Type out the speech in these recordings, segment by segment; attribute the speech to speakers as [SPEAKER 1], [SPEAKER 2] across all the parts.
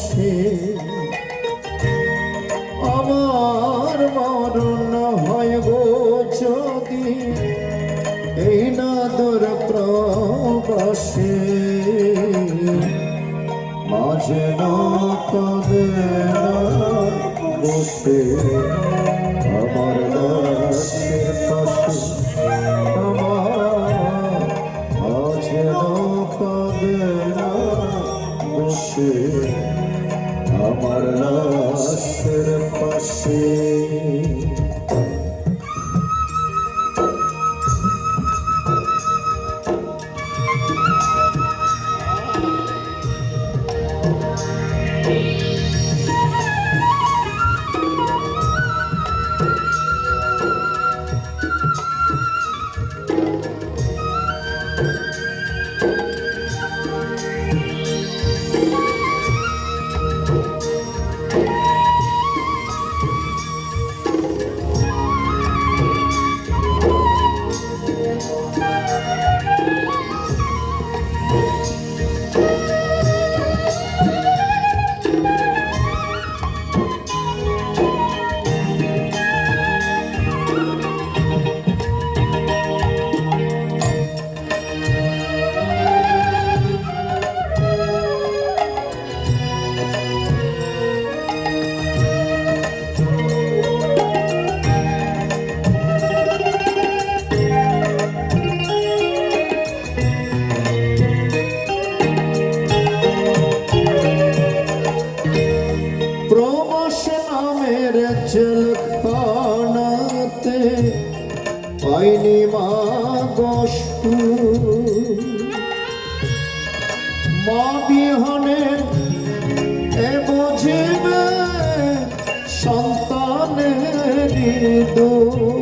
[SPEAKER 1] প্রবাসে আমার মরণ হয় গো যদি এই না দূর প্রবাসে মাঝে নৌকাবে বসে আমার লাশের পাশে পাশে পাইনি মা বিহনে এ বুঝিবে সন্তানের দুঃখ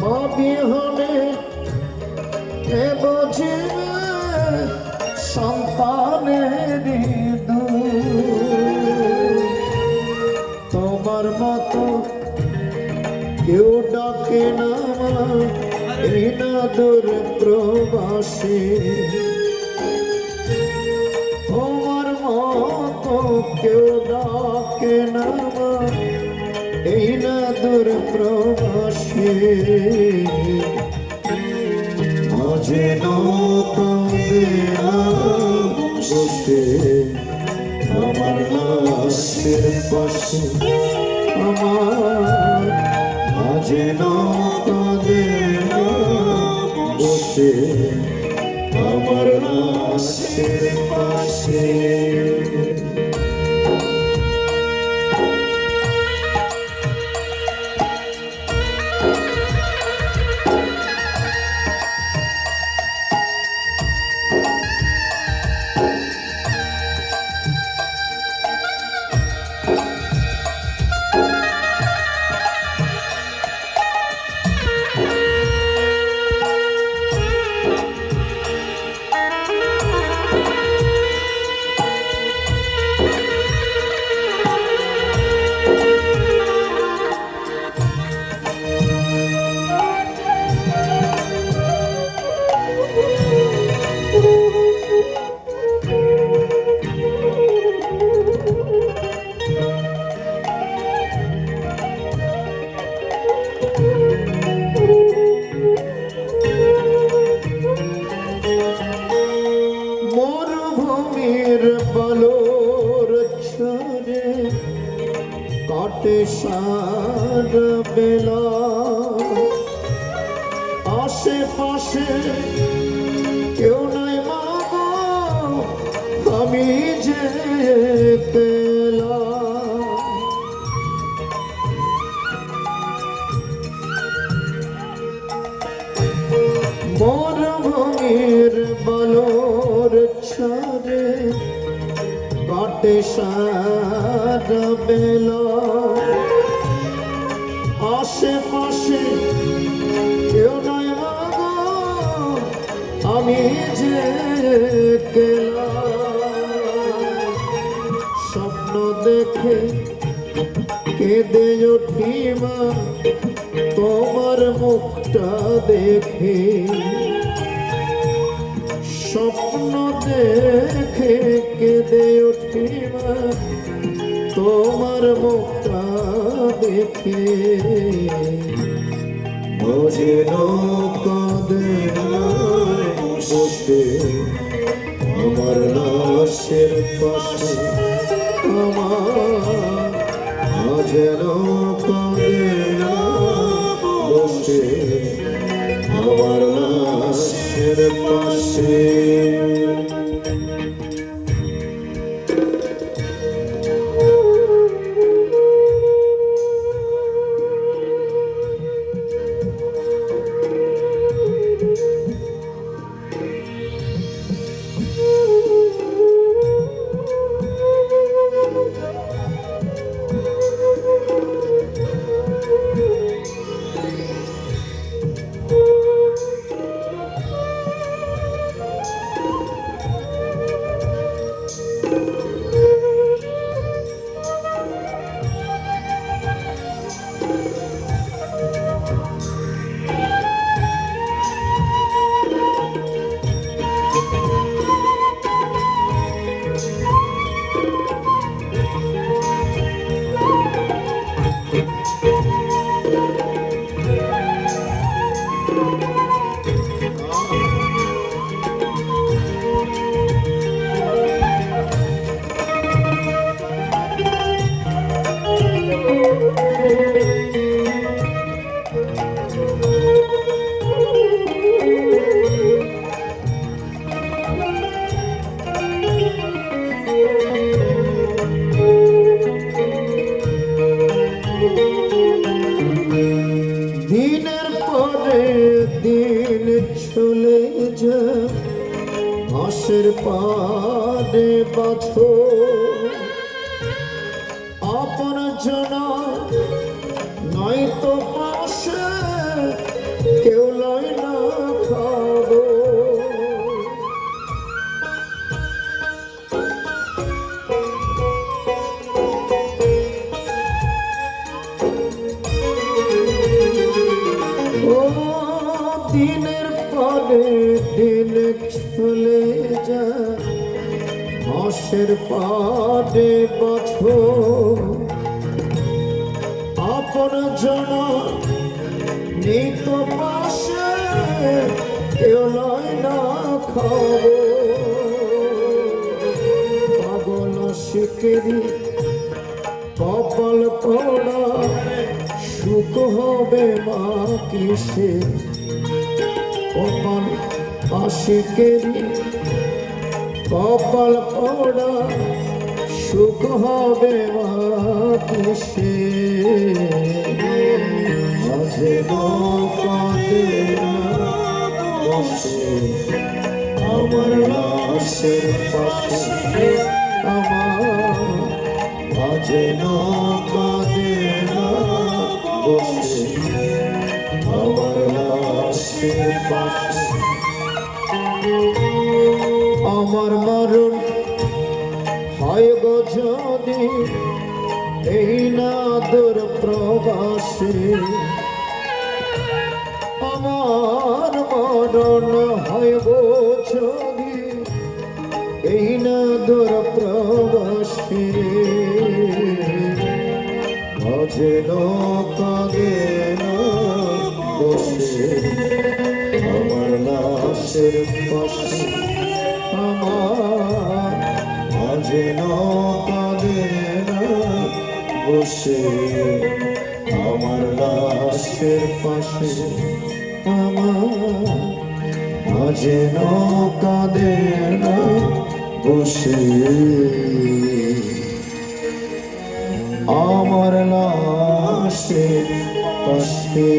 [SPEAKER 1] মা বিহনে এ বুঝিবে সন্তানের। তোমার মতো কেউ ডাকে না এই না দূর প্রবাসী দূর প্রবাসী। মাঝে নৌকাবে বসে আমার লাশের পাশে, আমার মাঝে নৌকাবে বসে আমার লাশের পাশে। কাটে সার বেলা আশেপাশে কেউ নাই মা আমি যে পেলাম মরুভূমির বলোর ছড়ে কাটে সার বেলা আশেপাশে কেউ মাগো আমি যে স্বপ্ন দেখে কেঁদে উঠি মা, তোমার মুখটা দেখে। স্বপ্ন দেখে কেঁদে উঠি মা তোমার মুখটা দেখে আমার লাশের পাশে আমার দিন চলে যা মাসের পাদে বাঁধো আপন জনা নাই মাসের পাদে বছর আপন জন নিত পাশে, কেউ নয় না খাব পাগল শিখেরি, কপাল পড়া, সুখ হবে মা কিসে? কপাল আশিকেরি কপাল পড়া, সুখ হবে কিসে মাঝে কাঁদে আমার লাশের পাশে আমার। মাঝে কাঁদে বসে আমার লাশের পাশে আমার মরণ হয় গো যদি এই নাদর প্রবাসে। আমার মরণ হয় গো যদি এই নাদর প্রবাসে। মাঝে কাঁদে না বসে, আমার লাশের পাশে বসে আমার লাশের পাশে আমার মাঝে কাঁদে না বসে। আমার লাশের পাশে